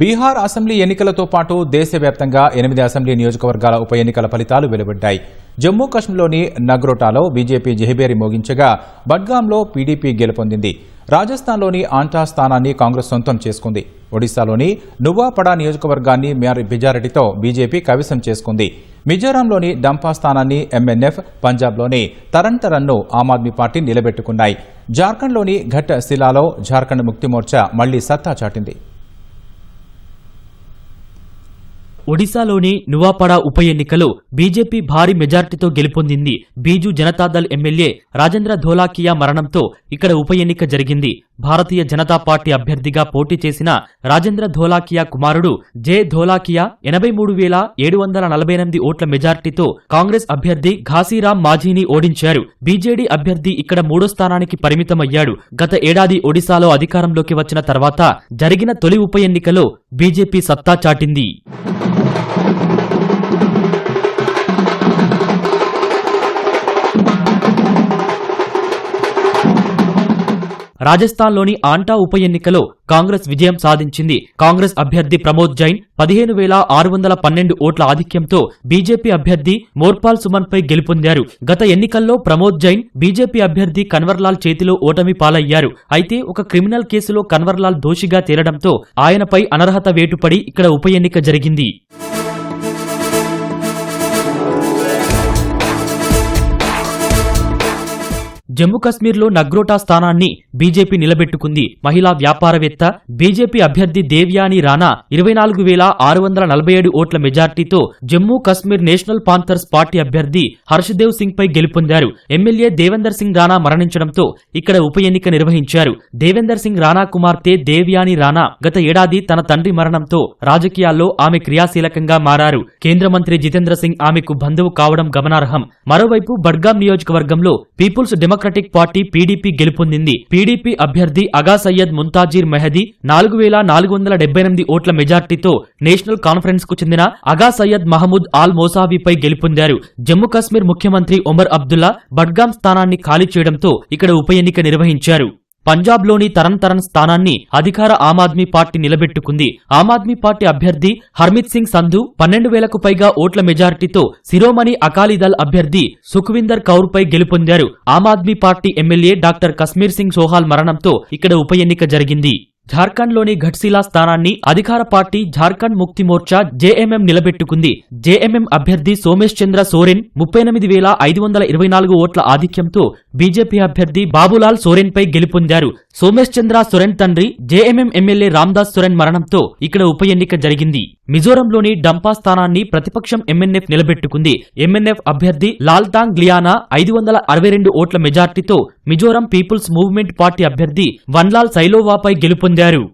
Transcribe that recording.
Bihar assembly ఎన్నికలతో పాటు దేశవ్యాప్తంగా ఎనిమిది అసెంబ్లీ నియోజకవర్గాల ఉప ఎన్నికల ఫలితాలు వెలువడ్డాయి. జమ్మూ కశ్మీర్లోని నగ్రోటాలో బీజేపీ జెహిబేరి మోగించగా బడ్గాంలో పీడీపీ గెలుపొందింది. రాజస్థాన్లోని ఆంటా స్థానాన్ని కాంగ్రెస్ సొంతం చేసుకుంది. ఒడిశాలోని నువాపడా నియోజకవర్గాన్ని మ్యారి మెజారిటీతో బీజేపీ కవిసం చేసుకుంది. మిజోరాంలోని డంపా స్థానాన్ని ఎంఎన్ఎఫ్ పంజాబ్లోని తరంతరన్ను ఆమ్ ఆద్మీ పార్టీ నిలబెట్టుకున్నాయి. జార్ఖండ్లోని ఘట్ శిలాలో జార్ఖండ్ ముక్తి మోర్చా మళ్ళీ సత్తా చాటింది. ఒడిశాలోని నువాపడా ఉప ఎన్నికలో బీజేపీ భారీ మెజార్టీతో గెలుపొందింది బీజు జనతాదళ్ ఎమ్మెల్యే రాజేంద్ర ధోలాకియా మరణంతో ఇక్కడ ఉప ఎన్నిక జరిగింది. భారతీయ జనతా పార్టీ అభ్యర్థిగా పోటీ చేసిన రాజేంద్ర ధోలాకియా కుమారుడు జే ధోలాకియా ఎనభై మూడు వేల ఏడు వందల నలభై ఎనిమిది ఓట్ల మెజార్టీతో కాంగ్రెస్ అభ్యర్థి ఘాసీరామ్ మాజీని ఓడించారు. బీజేడీ అభ్యర్థి ఇక్కడ మూడో స్థానానికి పరిమితమయ్యాడు. గత ఏడాది ఒడిశాలో అధికారంలోకి వచ్చిన తర్వాత జరిగిన తొలి ఉప ఎన్నికలో బీజేపీ సత్తా చాటింది. రాజస్థాన్లోని ఆంటా ఉప ఎన్నికలో కాంగ్రెస్ విజయం సాధించింది. కాంగ్రెస్ అభ్యర్థి ప్రమోద్ జైన్ పదిహేను వేల ఆరు వందల పన్నెండు ఓట్ల ఆధిక్యంతో బీజేపీ అభ్యర్థి మోర్పాల్ సుమన్ పై గెలుపొందారు. గత ఎన్నికల్లో ప్రమోద్ జైన్ బీజేపీ అభ్యర్థి కన్వర్లాల్ చేతిలో ఓటమి పాలయ్యారు. అయితే ఒక క్రిమినల్ కేసులో కన్వర్లాల్ దోషిగా తేలడంతో ఆయనపై అనర్హత వేటుపడి ఇక్కడ ఉప ఎన్నిక జరిగింది. జమ్మూకశ్మీర్లో నగ్రోటా స్థానాన్ని బీజేపీ నిలబెట్టుకుంది. మహిళా వ్యాపారవేత్త బీజేపీ అభ్యర్థి దేవ్యాని రాణా ఇరవై నాలుగు వేల ఆరు వందల నలభై ఏడు ఓట్ల మెజార్టీతో Jammu Kashmir national Panthers party అభ్యర్థి హర్షదేవ్ సింగ్ పై గెలుపొందారు. ఎమ్మెల్యే దేవేందర్ సింగ్ రాణా మరణించడంతో ఇక్కడ ఉప ఎన్నిక నిర్వహించారు. దేవేందర్ సింగ్ రాణా కుమార్తె దేవ్యాని రాణా గత ఏడాది తన తండ్రి మరణంతో రాజకీయాల్లో ఆమె క్రియాశీలకంగా మారారు. కేంద్ర మంత్రి జితేంద్ర సింగ్ ఆమెకు బంధువు కావడం గమనార్హం. మరోవైపు బడ్గాం నియోజకవర్గంలో పీపుల్స్ డెమోక్రటిక్ పార్టీ పీడీపీ గెలుపొందింది. పీడీపీ అభ్యర్థి అగా సయ్యద్ ముంతాజీర్ మెహదీ నాలుగు వేల నాలుగు వందల డెబ్బై ఎనిమిది ఓట్ల మెజార్టీతో నేషనల్ కాన్ఫరెన్స్కు చెందిన అగా సయ్యద్ మహమూద్ ఆల్ మోసావీపై గెలుపొందారు. జమ్మూ కాశ్మీర్ ముఖ్యమంత్రి ఒమర్ అబ్దుల్లా బడ్గాం స్థానాన్ని ఖాళీ చేయడంతో ఇక్కడ ఉప ఎన్నిక నిర్వహించారు. పంజాబ్లోని తరణ్ తరణ్ స్థానాన్ని అధికార ఆమ్ ఆద్మీ పార్టీ నిలబెట్టుకుంది. ఆమ్ ఆద్మీ పార్టీ అభ్యర్థి హర్మిత్ సింగ్ సంధు పన్నెండు వేలకు పైగా ఓట్ల మెజార్టీతో శిరోమణి అకాలీదళ్ అభ్యర్థి సుఖ్విందర్ కౌర్ పై గెలుపొందారు. Aam Aadmi party MLA doctor Kashmir Singh Sohal మరణంతో ఇక్కడ ఉప ఎన్నిక జరిగింది. జార్ఖండ్లోని ఘట్సిలా స్థానాన్ని అధికార పార్టీ జార్ఖండ్ ముక్తి మోర్చా జేఎంఎం నిలబెట్టుకుంది. జేఎంఎం అభ్యర్థి సోమేష్ చంద్ర సోరెన్ ముప్పై ఎనిమిది వేల ఐదు వందల ఇరవై నాలుగు ఓట్ల ఆధిక్యంతో బీజేపీ అభ్యర్థి బాబులాల్ సోరెన్పై గెలుపొందారు. సోమేష్ చంద్ర తండ్రి జేఎంఎం ఎమ్మెల్యే రామ్దాస్ సోరెన్ మరణంతో ఇక్కడ ఉప ఎన్నిక జరిగింది. మిజోరంలోని డంపా స్థానాన్ని ప్రతిపక్షం ఎంఎన్ఎఫ్ నిలబెట్టుకుంది. ఎంఎన్ఎఫ్ అభ్యర్థి లాల్తాంగ్ లియానా ఐదు వందల అరవై రెండు ఓట్ల మెజార్టీతో మిజోరం పీపుల్స్ మూవ్మెంట్ పార్టీ అభ్యర్థి వన్లాల్ సైలోవాపై గెలుపొందారు.